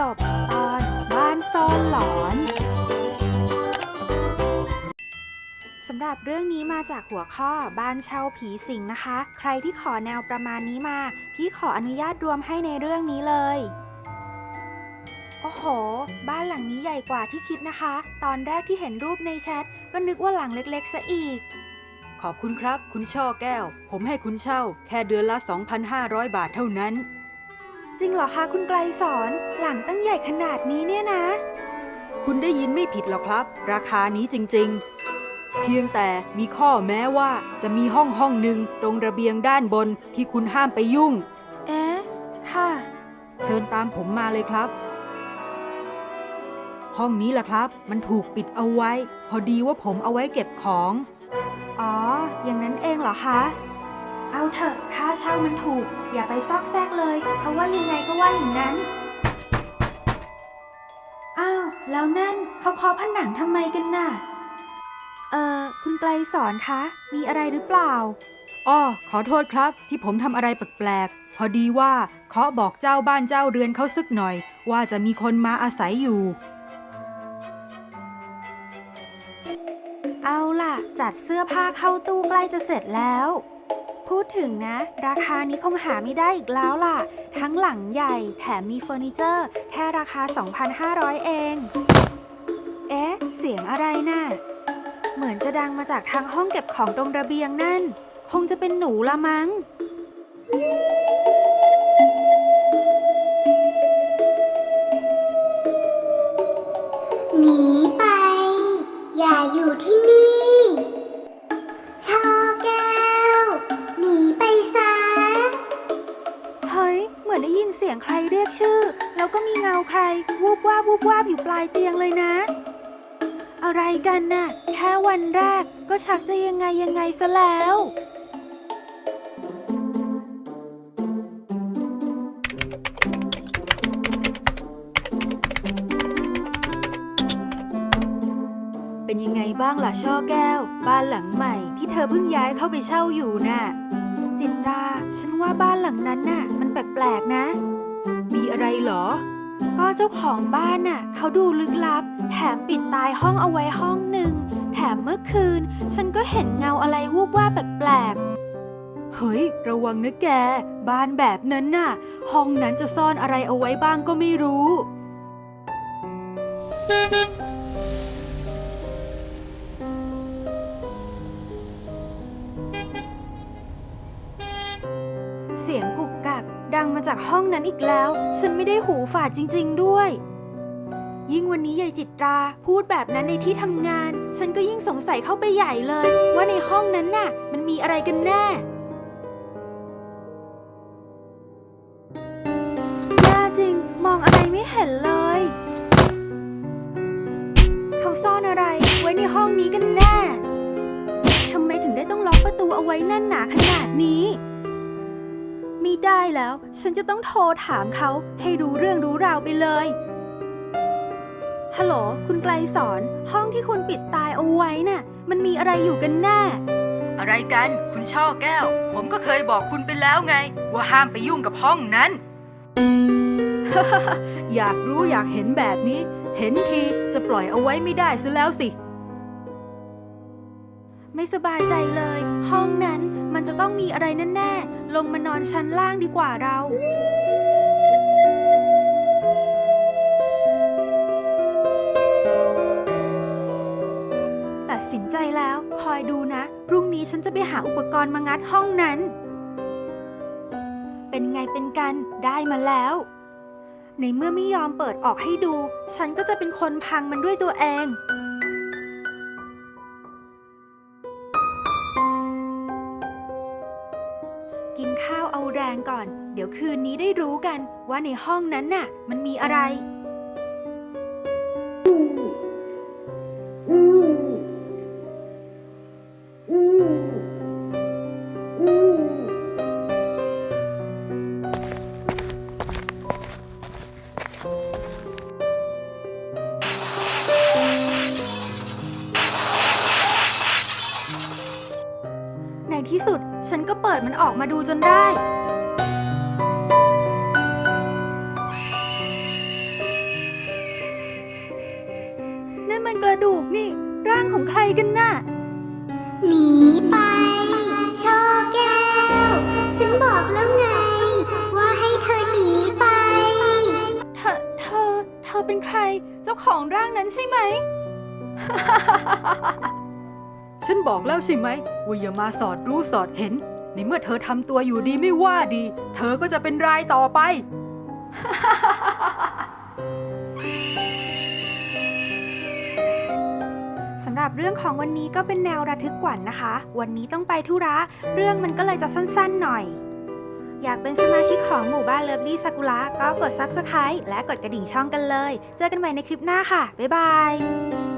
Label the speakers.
Speaker 1: จบตอนบ้านซ่อนหลอนสำหรับเรื่องนี้มาจากหัวข้อบ้านเช่าผีสิงนะคะ ใครที่ขอแนวประมาณนี้มาพี่ขออนุญาตรวมให้ในเรื่องนี้เลยโอ้โห บ้านหลังนี้ใหญ่กว่าที่คิดนะคะ ตอนแรกที่เห็นรูปในแชทก็นึกว่าหลังเล็กๆซะอีก
Speaker 2: ขอบคุณครับ คุณช่อแก้ว ผมให้คุณเช่า แค่เดือนละ 2,500 บาทเท่านั้น
Speaker 1: จริงเหรอคะคุณไกลสอนหลังตั้งใหญ่ขนาดนี้เนี่ยนะ
Speaker 2: คุณได้ยินไม่ผิดหรอกครับ ราคานี้จริงๆ เพียงแต่มีข้อแม้ว่าจะมีห้องห้องหนึ่งตรงระเบียงด้านบนที่คุณห้ามไปยุ่ง
Speaker 1: เอ๊ะ ค่ะ
Speaker 2: เชิญตามผมมาเลยครับ ห้องนี้แหละครับ มันถูกปิดเอาไว้ พอดีว่าผมเอาไว้เก็บของ
Speaker 1: อ๋อ อย่างนั้นเองเหรอคะ เอาเถอะค่าเช่ามันถูก อย่าไปซอกแซกเลยเขาว่ายังไงก็ว่าอย่างนั้น อ้าว แล้วนั่นเขาเคาะผนังทำไมกันน่ะ เอ่อ คุณไกลสอนคะ มีอะไรหรือเปล่า
Speaker 2: อ้อ ขอโทษครับ ที่ผมทำอะไรแปลกๆ พอดีว่าเคาะบอกเจ้าบ้านเจ้าเรือนเขาสักหน่อย ว่าจะมีคนมาอาศัยอยู่
Speaker 1: เอาล่ะ จัดเสื้อผ้าเข้าตู้ใกล้จะเสร็จแล้ว พูดถึงนะ ราคานี้คงหาไม่ได้อีกแล้วล่ะ ทั้งหลังใหญ่แถมมีเฟอร์นิเจอร์ แค่ราคา 2,500 เอง เอ๊ะ เสียงอะไรน่ะ เหมือนจะดังมาจากทางห้องเก็บของตรงระเบียงนั่น คงจะเป็นหนูละมั้ง
Speaker 3: หนีไป อย่าอยู่ที่นี่
Speaker 1: ย เหมือนได้ยินเสียงใครเรียกชื่อ แล้วก็มีเงาใคร วูบวาบวูบวาบอยู่ปลายเตียงเลยนะ อะไรกันน่ะ แค่วันแรกก็ชักจะยังไงยังไงซะแล้ว
Speaker 2: เป็นยังไงบ้างล่ะช่อแก้ว บ้านหลังใหม่ที่เธอเพิ่งย้ายเข้าไปเช่าอยู่น่ะ
Speaker 1: จิตรา ฉันว่าบ้านหลังนั้นน่ะ ปลกๆนะ
Speaker 2: มีอะไรเหรอ
Speaker 1: ก็เจ้าของบ้านน่ะเขาดูลึกลับ แถมปิดตายห้องเอาไว้ห้องหนึ่ง แถมเมื่อคืน ฉันก็เห็นเงาอะไรวูบว่าบแปลกๆ
Speaker 2: เฮ้ย ระวังนะแก บ้านแบบนั้นน่ะ ห้องนั้นจะซ่อนอะไรเอาไว้บ้างก็ไม่รู้
Speaker 1: มาจากห้องนั้นอีกแล้ว ฉันไม่ได้หูฝาดจริง ๆ ด้วย ยิ่งวันนี้ยายจิตราพูดแบบนั้นในที่ทำงาน ฉันก็ยิ่งสงสัยเข้าไปใหญ่เลย ว่าในห้องนั้นน่ะ มันมีอะไรกันแน่แย่จริง มองอะไรไม่เห็นเลย เขาซ่อนอะไร ไว้ในห้องนี้กันแน่ทำไมถึงได้ต้องล็อกประตูเอาไว้แน่นหนาขนาดนี้ ไม่ได้แล้ว ฉันจะต้องโทรถามเขาให้รู้เรื่องรู้ราวไปเลย ฮัลโหล คุณไกลสอน ห้องที่คุณปิดตายเอาไว้น่ะ มันมีอะไรอยู่กันแน่
Speaker 2: อะไรกัน คุณช่อแก้ว ผมก็เคยบอกคุณไปแล้วไง ว่าห้ามไปยุ่งกับห้องนั้น อยากรู้อยากเห็นแบบนี้ เห็นทีจะปล่อยเอาไว้ไม่ได้ซะแล้วสิ
Speaker 1: ไม่สบายใจเลย ห้องนั้นมันจะต้องมีอะไรแน่ๆ ลงมานอนชั้นล่างดีกว่าเรา ตัดสินใจแล้วคอยดูนะ พรุ่งนี้ฉันจะไปหาอุปกรณ์มางัดห้องนั้น เป็นไงเป็นกันได้มาแล้ว ในเมื่อไม่ยอมเปิดออกให้ดู ฉันก็จะเป็นคนพังมันด้วยตัวเอง ข้าวเอาแรงก่อน เดี๋ยวคืนนี้ได้รู้กันว่าในห้องนั้นน่ะ มันมีอะไร ในที่สุด ฉันก็เปิดมันออกมาดูจนได้ นั่มันกระดูกนี่ ร่างของใครกันน่ะ
Speaker 3: หนีไป ช่อแก้ว ฉันบอกแล้วไง ว่าให้เธอหนีไป
Speaker 1: เธอ เธอ เธอเป็นใคร เจ้าของร่างนั้นใช่ไหม
Speaker 2: ฉันบอกแล้วใช่ไหมว่าอย่ามาสอดรู้สอดเห็น ในเมื่อเธอทำตัวอยู่ดีไม่ว่าดี เธอก็จะเป็นรายต่อไป
Speaker 1: สำหรับเรื่องของวันนี้ก็เป็นแนวระทึกกว่านะคะ วันนี้ต้องไปธุระ เรื่องมันก็เลยจะสั้นๆหน่อย อยากเป็นสมาชิกของหมู่บ้านเลิฟลี่ซากุระก็กด Subscribe และกดกระดิ่งช่องกันเลย เจอกันใหม่ในคลิปหน้าค่ะ บ๊ายบาย